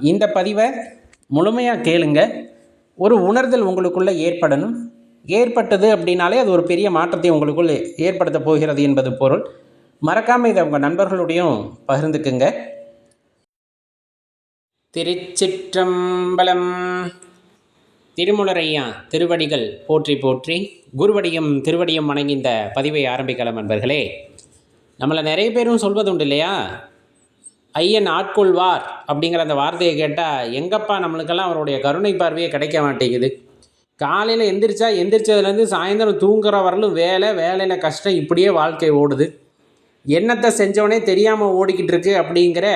இந்த பதிவை முழுமையாக கேளுங்க. ஒரு உணர்தல் உங்களுக்குள்ளே ஏற்படணும். ஏற்பட்டது அப்படின்னாலே அது ஒரு பெரிய மாற்றத்தை உங்களுக்குள் ஏற்படுத்த போகிறது என்பது பொருள். மறக்காமல் இதை உங்கள் நண்பர்களுடையும் பகிர்ந்துக்குங்க. திருச்சிற்றம்பலம் திருமுலரையா திருவடிகள் போற்றி போற்றி குருவடியும் திருவடியும் வணங்கி இந்த பதிவை ஆரம்பிக்கலாம் நண்பர்களே. நம்மளை நிறைய பேரும் சொல்வது உண்டு இல்லையா? ஐயன் ஆட்கொள்வார் அப்படிங்கிற அந்த வார்த்தையை கேட்டால் எங்கப்பா நம்மளுக்கெல்லாம் அவருடைய கருணை பார்வையே கிடைக்க மாட்டேங்குது. காலையில் எந்திரிச்சா எந்திரிச்சதுலேருந்து சாயந்தரம் தூங்குற வரலும் வேலை வேலையில் கஷ்டம் இப்படியே வாழ்க்கை ஓடுது. என்னத்தை செஞ்சவனே தெரியாமல் ஓடிக்கிட்டு இருக்கு அப்படிங்கிற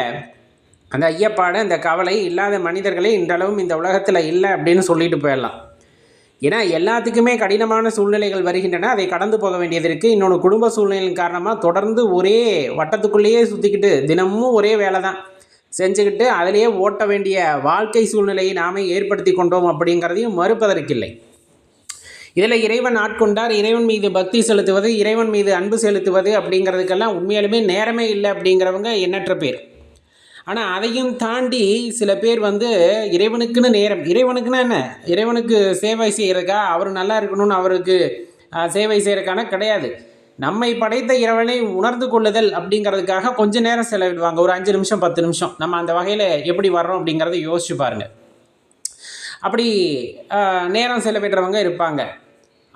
அந்த ஐயப்பாட அந்த கவலை இல்லாத மனிதர்களே இன்றளவும் இந்த உலகத்தில் இல்லை அப்படின்னு சொல்லிட்டு போயிடலாம். ஏன்னா எல்லாத்துக்குமே கடினமான சூழ்நிலைகள் வருகின்றன. அதை கடந்து போக வேண்டியது இருக்குது இன்னொன்று குடும்ப சூழ்நிலையின் காரணமாக தொடர்ந்து ஒரே வட்டத்துக்குள்ளேயே சுற்றிக்கிட்டு தினமும் ஒரே வேலை தான் செஞ்சுக்கிட்டு அதிலேயே ஓட்ட வேண்டிய வாழ்க்கை சூழ்நிலையை நாமே ஏற்படுத்தி கொண்டோம் அப்படிங்கிறதையும் மறுப்பதற்கில்லை. இதில் இறைவன் ஆட்கொண்டார். இறைவன் மீது பக்தி செலுத்துவது இறைவன் மீது அன்பு செலுத்துவது அப்படிங்கிறதுக்கெல்லாம் உண்மையாலுமே நேரமே இல்லை அப்படிங்கிறவங்க எண்ணற்ற பேர். ஆனால் அதையும் தாண்டி சில பேர் வந்து இறைவனுக்குன்னு நேரம் இறைவனுக்குன்னா என்ன? இறைவனுக்கு சேவை செய்கிறக்கா அவர் நல்லா இருக்கணும்னு அவருக்கு சேவை செய்கிறக்கான கிடையாது. நம்மை படைத்த இறைவனை உணர்ந்து கொள்ளுதல் அப்படிங்கிறதுக்காக கொஞ்ச நேரம் செலவிடுவாங்க. ஒரு அஞ்சு நிமிஷம் பத்து நிமிஷம். நம்ம அந்த வகையில் எப்படி வர்றோம் அப்படிங்கிறத யோசிச்சு பாருங்கள் அப்படி நேரம் செலவிடுறவங்க இருப்பாங்க.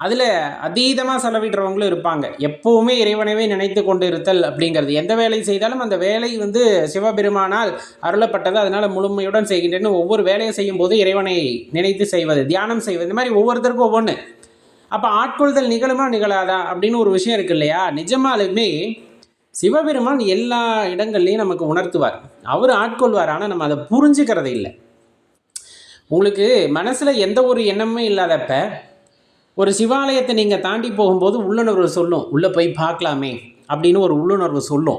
அதில் அதீதமாக செலவிடுறவங்களும் இருப்பாங்க. எப்போவுமே இறைவனவே நினைத்து கொண்டு இருத்தல் அப்படிங்கிறது. எந்த வேலை செய்தாலும் அந்த வேலை வந்து சிவபெருமானால் அருளப்பட்டது. அதனால் முழுமையுடன் செய்கின்றேன்னு ஒவ்வொரு வேலையை செய்யும் போது இறைவனை நினைத்து செய்வது தியானம் செய்வது இந்த மாதிரி ஒவ்வொருத்தருக்கும் ஒவ்வொன்று அப்போ ஆட்கொள்தல் நிகழுமா நிகழாதா அப்படின்னு ஒரு விஷயம் இருக்கு இல்லையா? நிஜமாலுமே சிவபெருமான் எல்லா இடங்கள்லையும் நமக்கு உணர்த்துவார். அவர் ஆட்கொள்வார். ஆனால் நம்ம அதை புரிஞ்சுக்கிறது இல்லை. உங்களுக்கு மனசில் எந்த ஒரு எண்ணமுமே இல்லாதப்ப ஒரு சிவாலயத்தை நீங்கள் தாண்டி போகும்போது உள்ளுணர்வு சொல்லும். உள்ளே போய் பார்க்கலாமே அப்படின்னு ஒரு உள்ளுணர்வு சொல்லும்.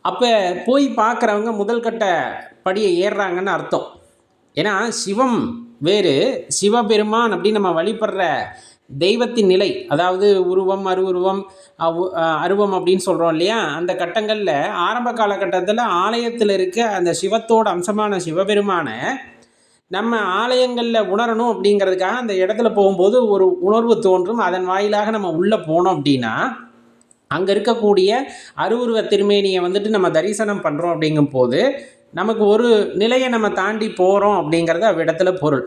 அப்போ போய் பார்க்குறவங்க முதல் கட்ட படியை ஏறுறாங்கன்னு அர்த்தம். ஏன்னா சிவம் வேறு சிவபெருமான் அப்படின்னு நம்ம வழிபடுற தெய்வத்தின் நிலை. அதாவது உருவம் அருவுருவம் அவு- அருவம் அப்படின்னு சொல்கிறோம் இல்லையா? அந்த கட்டங்களில் ஆரம்ப காலகட்டத்தில் ஆலயத்தில் இருக்க அந்த சிவத்தோட அம்சமான சிவபெருமானை நம்ம ஆலயங்களில் உணரணும் அப்படிங்கிறதுக்காக அந்த இடத்துல போகும்போது ஒரு உணர்வு தோன்றும். அதன் வாயிலாக நம்ம உள்ளே போனோம் அப்படின்னா அங்கே இருக்கக்கூடிய அருவுருவ திருமேனியை வந்துட்டு நம்ம தரிசனம் பண்ணுறோம் அப்படிங்கும் போது நமக்கு ஒரு நிலையை நம்ம தாண்டி போகிறோம் அப்படிங்கிறது அவ்விடத்துல பொருள்.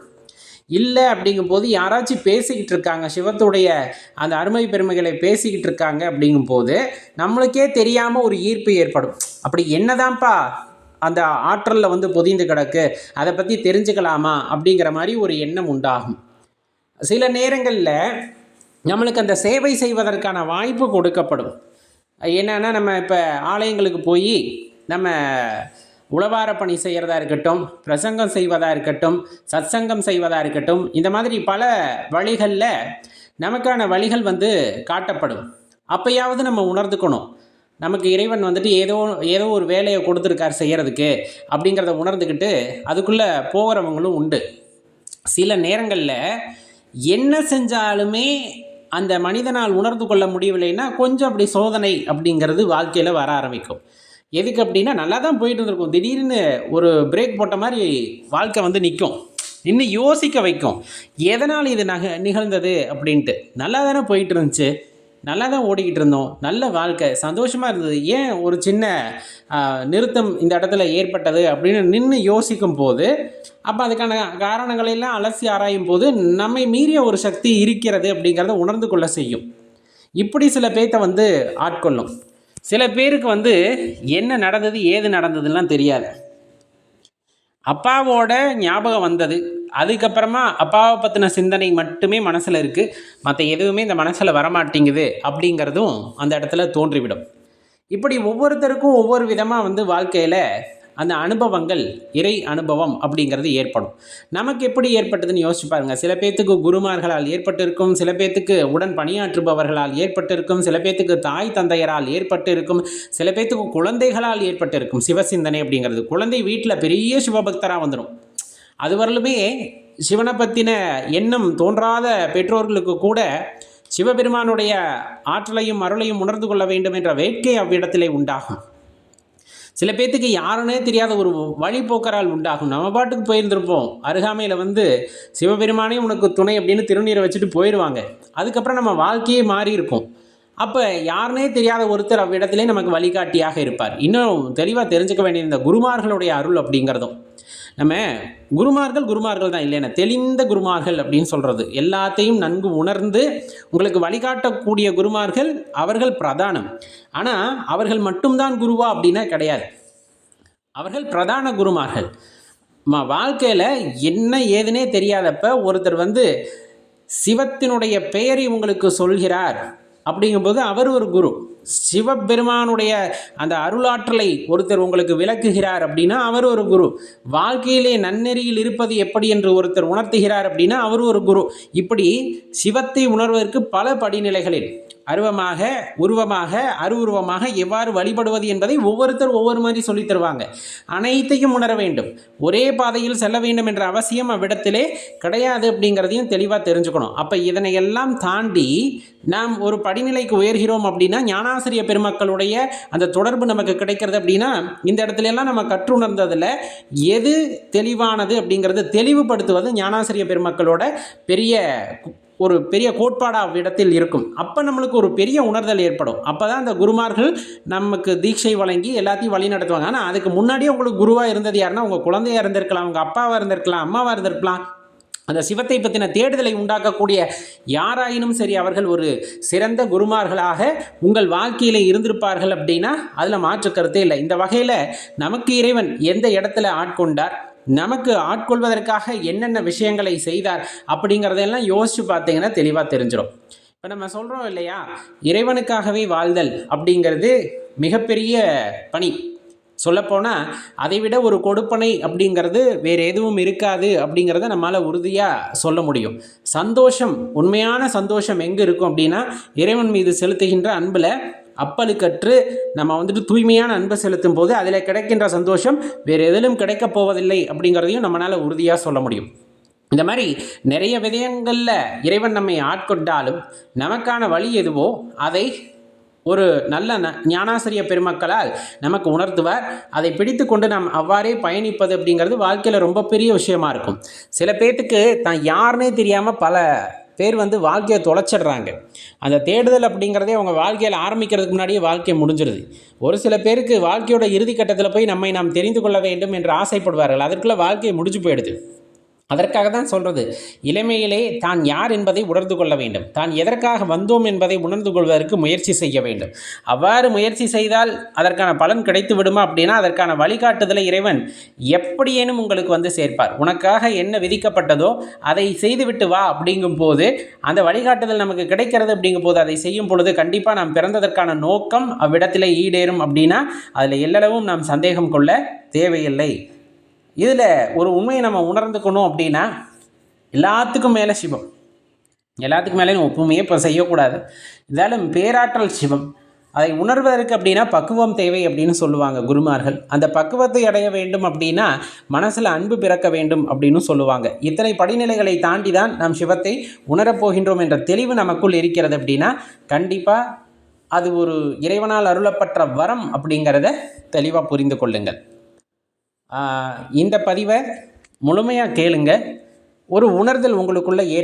இல்லை அப்படிங்கும்போது யாராச்சும் பேசிக்கிட்டு இருக்காங்க சிவத்துடைய அந்த அருமை பெருமைகளை பேசிக்கிட்டு இருக்காங்க அப்படிங்கும்போது நம்மளுக்கே தெரியாமல் ஒரு ஈர்ப்பு ஏற்படும். அப்படி என்னதான்ப்பா? அந்த ஆற்றலில் வந்து பொதிந்து கிடக்கு. அதை பற்றி தெரிஞ்சுக்கலாமா? அப்படிங்கிற மாதிரி ஒரு எண்ணம் உண்டாகும். சில நேரங்களில் நம்மளுக்கு அந்த சேவை செய்வதற்கான வாய்ப்பு கொடுக்கப்படும். என்னென்னா நம்ம இப்போ ஆலயங்களுக்கு போய் நம்ம உளவார பணி செய்கிறதா இருக்கட்டும் பிரசங்கம் செய்வதாக இருக்கட்டும் சத்சங்கம் செய்வதாக இருக்கட்டும் இந்த மாதிரி பல வழிகளில் நமக்கான வழிகள் வந்து காட்டப்படும். அப்பயாவது நம்ம உணர்ந்துக்கணும். நமக்கு இறைவன் வந்துட்டு ஏதோ ஏதோ ஒரு வேலையை கொடுத்துருக்கார் செய்கிறதுக்கு அப்படிங்கிறத உணர்ந்துக்கிட்டு அதுக்குள்ளே போகிறவங்களும் உண்டு. சில நேரங்களில் என்ன செஞ்சாலுமே அந்த மனிதனால் உணர்ந்து கொள்ள முடியவில்லைன்னா கொஞ்சம் அப்படி சோதனை அப்படிங்கிறது வாழ்க்கையில் வர ஆரம்பிக்கும். எதுக்கு அப்படின்னா நல்லா தான் போயிட்டு இருந்திருக்கும். திடீர்னு ஒரு பிரேக் போட்ட மாதிரி வாழ்க்கை வந்து நிற்கும் இன்னும் யோசிக்க வைக்கும். எதனால் இது நக நிகழ்ந்தது அப்படின்ட்டு. நல்லா தானே போயிட்டு இருந்துச்சு. நல்லா தான் ஓடிக்கிட்டு இருந்தோம். நல்ல வாழ்க்கை. சந்தோஷமாக இருந்தது. ஏன் ஒரு சின்ன நிறுத்தம் இந்த இடத்துல ஏற்பட்டது அப்படின்னு நின்று யோசிக்கும் போது அப்போ அதுக்கான காரணங்களை எல்லாம் அலசி ஆராயும் போது நம்மை மீறிய ஒரு சக்தி இருக்கிறது அப்படிங்கிறத உணர்ந்து கொள்ள செய்யும். இப்படி சில பேர்த்த வந்து ஆட்கொள்ளும். சில பேருக்கு வந்து என்ன நடந்தது ஏது நடந்ததுலாம் தெரியாது. அப்பாவோட ஞாபகம் வந்தது. அதுக்கப்புறமா அப்பாவை பற்றின சிந்தனை மட்டுமே மனசில் இருக்குது மற்ற எதுவுமே இந்த மனசில் வரமாட்டேங்குது அப்படிங்கிறதும் அந்த இடத்துல தோன்றிவிடும். இப்படி ஒவ்வொருத்தருக்கும் ஒவ்வொரு விதமாக வந்து வாழ்க்கையில் அந்த அனுபவங்கள் இறை அனுபவம் அப்படிங்கிறது ஏற்படும். நமக்கு எப்படி ஏற்பட்டதுன்னு யோசிச்சு பாருங்கள் சில பேர்த்துக்கு குருமார்களால் ஏற்பட்டிருக்கும் சில பேர்த்துக்கு உடன் பணியாற்றுபவர்களால் ஏற்பட்டிருக்கும் சில பேர்த்துக்கு தாய் தந்தையரால் ஏற்பட்டிருக்கும் சில பேர்த்துக்கு குழந்தைகளால் ஏற்பட்டிருக்கும் சிவசிந்தனை அப்படிங்கிறது. குழந்தை வீட்டில் பெரிய சிவபக்தராக வந்துடும் அதுவரையிலுமே சிவனை பற்றின எண்ணம் தோன்றாத பெற்றோர்களுக்கு கூட சிவபெருமானுடைய ஆற்றலையும் அருளையும் உணர்ந்து கொள்ள வேண்டும் என்ற வேட்கை அவ்விடத்திலே உண்டாகும். சில பேர்த்துக்கு யாருன்னே தெரியாத ஒரு வழிபோக்கரால் உண்டாகும். நம்ம பாட்டுக்கு போயிருந்திருப்போம். அருகாமையில் வந்து சிவபெருமானே உனக்கு துணை அப்படின்னு திருநீரை வச்சுட்டு போயிடுவாங்க அதுக்கப்புறம் நம்ம வாழ்க்கையே மாறி இருக்கும் அப்போ யாருனே தெரியாத ஒருத்தர் அவ்விடத்திலே நமக்கு வழிகாட்டியாக இருப்பார். இன்னும் தெளிவாக தெரிஞ்சுக்க வேண்டிய இந்த குருமார்களுடைய அருள் அப்படிங்கிறதும். நம்ம குருமார்கள் குருமார்கள் தான் இல்லைன்னா தெளிந்த குருமார்கள் அப்படின்னு சொல்கிறது எல்லாத்தையும் நன்கு உணர்ந்து உங்களுக்கு வழிகாட்டக்கூடிய குருமார்கள் அவர்கள் பிரதானம். ஆனால் அவர்கள் மட்டும்தான் குருவா அப்படின்னா கிடையாது. அவர்கள் பிரதான குருமார்கள். வாழ்க்கையில் என்ன ஏதுனே தெரியாதப்ப ஒருத்தர் வந்து சிவத்தினுடைய பெயரை உங்களுக்கு சொல்கிறார். அப்படிங்கும்போது அவர் ஒரு குரு. சிவபெருமானுடைய அந்த அருளாற்றலை ஒருத்தர் உங்களுக்கு விளக்குகிறார் அப்படின்னா அவர் ஒரு குரு. வாழ்க்கையிலே நன்னெறியில் இருப்பது எப்படி என்று ஒருத்தர் உணர்த்துகிறார் அப்படின்னா அவர் ஒரு குரு. இப்படி சிவத்தை உணர்வதற்கு பல படிநிலைகளில் அருவமாக உருவமாக அருவுருவமாக எவ்வாறு வழிபடுவது என்பதை ஒவ்வொருத்தர் ஒவ்வொரு மாதிரி சொல்லித் தருவாங்க. அனைத்தையும் உணர வேண்டும். ஒரே பாதையில் செல்ல வேண்டும் என்ற அவசியம் அவ்விடத்திலே கிடையாது அப்படிங்கிறதையும் தெளிவாக தெரிஞ்சுக்கணும். அப்போ இதனை எல்லாம் தாண்டி நாம் ஒரு படிநிலைக்கு உயர்கிறோம் அப்படின்னா ஞானாசிரிய பெருமக்களுடைய அந்த தொடர்பு நமக்கு கிடைக்கிறது அப்படின்னா இந்த இடத்துல எல்லாம் நம்ம கற்றுணர்ந்ததில் எது தெளிவானது அப்படிங்கிறது தெளிவுபடுத்துவது ஞானாசிரிய பெருமக்களோட பெரிய ஒரு பெரிய கோட்பாடாக இடத்தில் இருக்கும். அப்போ நம்மளுக்கு ஒரு பெரிய உணர்தல் ஏற்படும். அப்போ தான் அந்த குருமார்கள் நமக்கு தீட்சை வழங்கி எல்லாத்தையும் வழி நடத்துவாங்க. ஆனால் அதுக்கு முன்னாடியே உங்களுக்கு குருவாக இருந்தது யாருன்னா உங்கள் குழந்தையாக இருந்திருக்கலாம் உங்கள் அப்பாவாக இருந்திருக்கலாம் அம்மாவாக இருந்திருக்கலாம். அந்த சிவத்தை பற்றின தேடுதலை உண்டாக்கக்கூடிய யாராயினும் சரி அவர்கள் ஒரு சிறந்த குருமார்களாக உங்கள் வாழ்க்கையில் இருந்திருப்பார்கள் அப்படின்னா அதில் மாற்று கருத்தே இல்லை. இந்த வகையில் நமக்கு இறைவன் எந்த இடத்துல ஆட்கொண்டார்? நமக்கு ஆட்கொள்வதற்காக என்னென்ன விஷயங்களை செய்தார் அப்படிங்கிறதெல்லாம் யோசித்து பார்த்தீங்கன்னா தெளிவாக தெரிஞ்சிடும் இப்போ நம்ம சொல்கிறோம் இல்லையா? இறைவனுக்காகவே வாழ்தல் அப்படிங்கிறது மிகப்பெரிய பணி. சொல்லப்போனால் அதை விட ஒரு கொடுப்பனை அப்படிங்கிறது வேறு எதுவும் இருக்காது அப்படிங்கிறத நம்மளால் உறுதியாக சொல்ல முடியும். சந்தோஷம் உண்மையான சந்தோஷம் எங்கே இருக்கும் அப்படின்னா இறைவன் மீது செலுத்துகின்ற அன்பில் அப்பழுக்கற்று நம்ம வந்துட்டு தூய்மையான அன்பை செலுத்தும் போது அதில் கிடைக்கின்ற சந்தோஷம் வேறு எதிலும் கிடைக்கப் போவதில்லை அப்படிங்கிறதையும் நம்மளால் உறுதியாக சொல்ல முடியும். இந்த மாதிரி நிறைய விதயங்களில் இறைவன் நம்மை ஆட்கொண்டாலும் நமக்கான வழி எதுவோ அதை ஒரு நல்ல ஞானாசிரிய பெருமக்களால் நமக்கு உணர்த்துவார். அதை பிடித்து கொண்டு நாம் அவ்வாறே பயணிப்பது அப்படிங்கிறது வாழ்க்கையில் ரொம்ப பெரிய விஷயமா இருக்கும். சில பேர்த்துக்கு தான் யாருனே தெரியாமல் பல பேர் வந்து வாழ்க்கையை தொலைச்சிடுறாங்க. அந்த தேடுதல் அப்படிங்கிறதே அவங்க வாழ்க்கையில் ஆரம்பிக்கிறதுக்கு முன்னாடியே வாழ்க்கை முடிஞ்சிருது. ஒரு சில பேருக்கு வாழ்க்கையோட இறுதி கட்டத்தில் போய் நம்மை நாம் தெரிந்து கொள்ள வேண்டும் என்று ஆசைப்படுவார்கள். அதற்குள்ளே வாழ்க்கையை முடிஞ்சு போயிடுது. அதற்காக தான் சொல்கிறது இளமையிலே தான் யார் என்பதை உணர்ந்து கொள்ள வேண்டும். தான் எதற்காக வந்தோம் என்பதை உணர்ந்து கொள்வதற்கு முயற்சி செய்ய வேண்டும். அவ்வாறு முயற்சி செய்தால் அதற்கான பலன் கிடைத்து விடுமா அப்படின்னா அதற்கான வழிகாட்டுதலை இறைவன் எப்படியேனும் உங்களுக்கு வந்து சேர்ப்பார். உனக்காக என்ன விதிக்கப்பட்டதோ அதை செய்துவிட்டு வா அப்படிங்கும் போது அந்த வழிகாட்டுதல் நமக்கு கிடைக்கிறது அப்படிங்கும் போது அதை செய்யும் பொழுது கண்டிப்பாக நாம் பிறந்ததற்கான நோக்கம் அவ்விடத்திலே ஈடேறும் அப்படின்னா அதில் எல்லளவும் நாம் சந்தேகம் கொள்ள தேவையில்லை. இதில் ஒரு உண்மையை நம்ம உணர்ந்துக்கணும் அப்படின்னா எல்லாத்துக்கும் மேலே சிவம். எல்லாத்துக்கும் மேலே ஒப்புமையே இப்போ செய்யக்கூடாது. இதாலும் பேராற்றல் சிவம். அதை உணர்வதற்கு அப்படின்னா பக்குவம் தேவை அப்படின்னு சொல்லுவாங்க குருமார்கள். அந்த பக்குவத்தை அடைய வேண்டும் அப்படின்னா மனசில் அன்பு பிறக்க வேண்டும் அப்படின்னு சொல்லுவாங்க. இத்தனை படிநிலைகளை தாண்டி தான் நாம் சிவத்தை உணரப்போகின்றோம் என்ற தெளிவு நமக்குள் இருக்கிறது அப்படின்னா கண்டிப்பாக அது ஒரு இறைவனால் அருளப்பட்ட வரம் அப்படிங்கிறத தெளிவாக புரிந்து கொள்ளுங்கள். இந்த பதிவை முழுமையாக கேளுங்க. ஒரு உணர்தல் உங்களுக்குள்ளே ஏற்ப